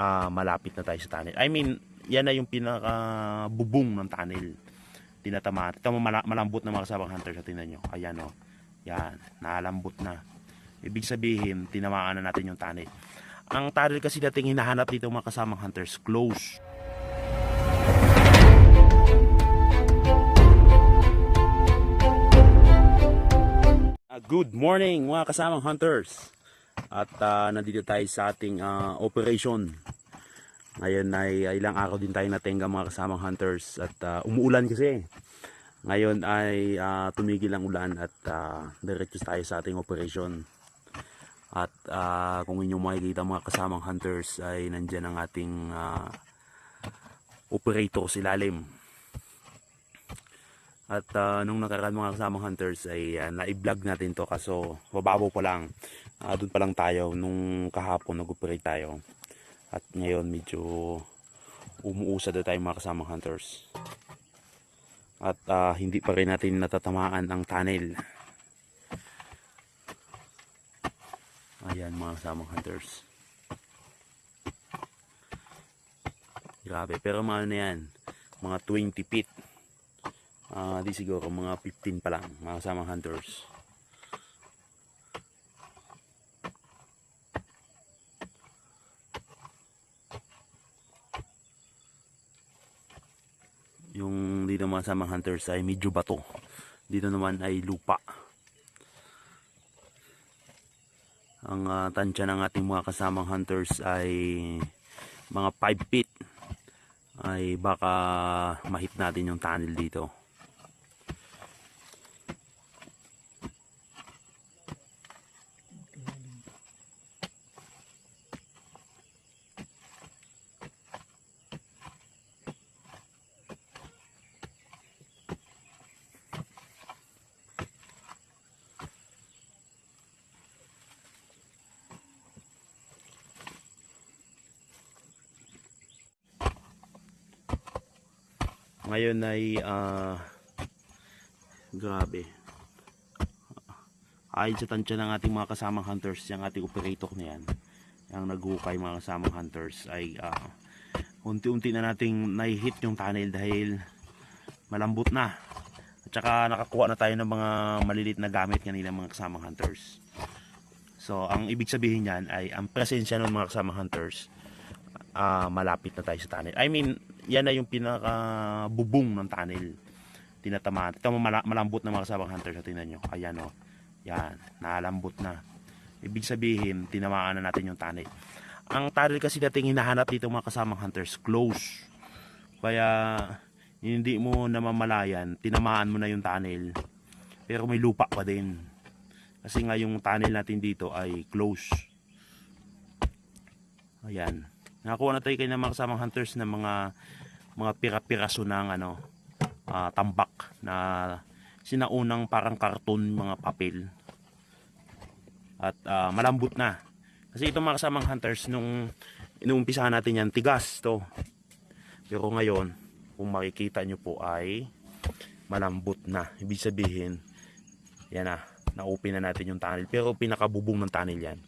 ah, malapit na tayo sa tunnel. I mean, yan na yung pinaka bubong ng tunnel. Tinatamaan. Ito mala- malambot na mga kasabang hunter sa tingnan nyo. Ayan o. Yan. Nalambot na. Ibig sabihin, tinamaan na natin yung tunnel. Ang tunnel kasi dating hinahanap dito mga kasamang hunters, close. Ah, good morning mga kasamang hunters. At ah, nandito tayo sa ating ah, operation. Ngayon ay ay ilang araw din tayo natenga mga kasamang hunters at ah, umuulan kasi. Ngayon ay ah, tumigil ang ulan at uh, diretso tayo sa ating operation. At ah, kung inyong makikita mga kasamang hunters ay nandyan ang ating ah, operator si Lalim. At ah, nung nakaraan mga kasamang hunters ay ah, na-vlog natin to kaso bababaw pa lang. Ah, doon pa lang tayo nung kahapon nag-operate tayo. At ngayon medyo umuusad na tayo mga kasamang hunters. At ah, hindi pa rin natin natatamaan ang tunnel. Ayan mga kasamang hunters. Grabe, pero mga ano yan, mga 20 feet. Ah, di siguro mga 15 pa lang, mga kasamang hunters. Yung dito mga kasamang hunters ay medyo bato. Dito naman ay lupa. Ang uh, tansya ng ating mga kasamang hunters ay mga 5 feet ay baka mahit natin yung tunnel dito. Ngayon ay ah, grabe. Ayon sa tansya ng ating mga kasamang hunters, yung ating operator na yan, yung naghukay mga kasamang hunters ay ah, unti-unti na nating naihit yung tunnel dahil malambot na. At saka nakakuha na tayo ng mga malilit na gamit kanina mga kasamang hunters. So, ang ibig sabihin niyan ay ang presensya ng mga kasamang hunters ah, malapit na tayo sa tunnel. I mean, yan na yung pinaka bubong ng tunnel. Tinatamaan. Ito mala- malambot na mga kasabang hunter sa tingnan nyo. Ayan o. Yan. Nalambot na. Ibig sabihin, tinamaan na natin yung tunnel. Ang tunnel kasi dating hinahanap dito mga kasamang hunters, close. Kaya, hindi mo namamalayan, tinamaan mo na yung tunnel. Pero may lupa pa din. Kasi nga yung tunnel natin dito ay close. Ayan. Nakakuha na tayo kayo ng mga kasamang hunters ng mga mga pira-piraso ng ano, ah, tambak na sinaunang parang karton mga papel. At ah, malambot na. Kasi itong mga kasamang hunters nung inuumpisahan natin yan, tigas to. Pero ngayon, kung makikita nyo po ay malambot na. Ibig sabihin, yan na, na-open na natin yung tunnel. Pero pinakabubong ng tunnel yan.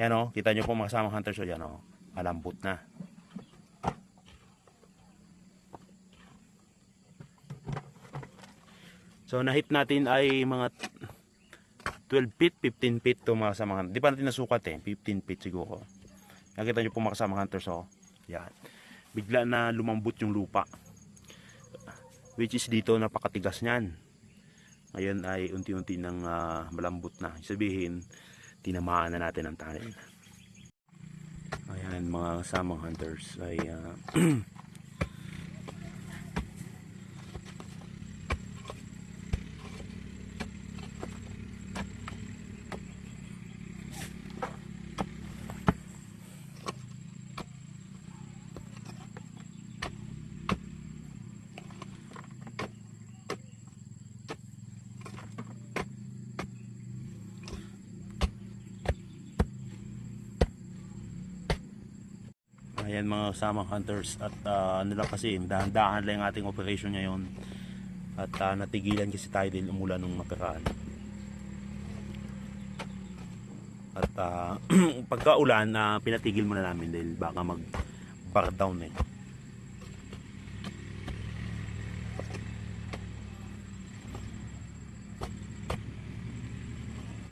Yan o, kita nyo po mga kasamang hunters o yan o, malambot na. So nahit natin ay mga 12 feet, 15 feet to mga kasamang hunters. Di pa natin nasukat eh, 15 feet siguro. Nakita nyo po mga kasamang hunters o, yan. Bigla na lumambot yung lupa. Which is dito napakatigas niyan. Ngayon ay unti-unti nang ah, malambot na. Sabihin, tinamaan na natin ang tunnel. Ayan mga kasamang hunters ay ah, Ayan mga kasamang hunters at ah, ano lang kasi dahan-dahan lang ating operation ngayon at ah, natigilan kasi tayo din umulan nung nakaraan At ah, pagka ulan, na pinatigil muna namin dahil baka mag back down eh.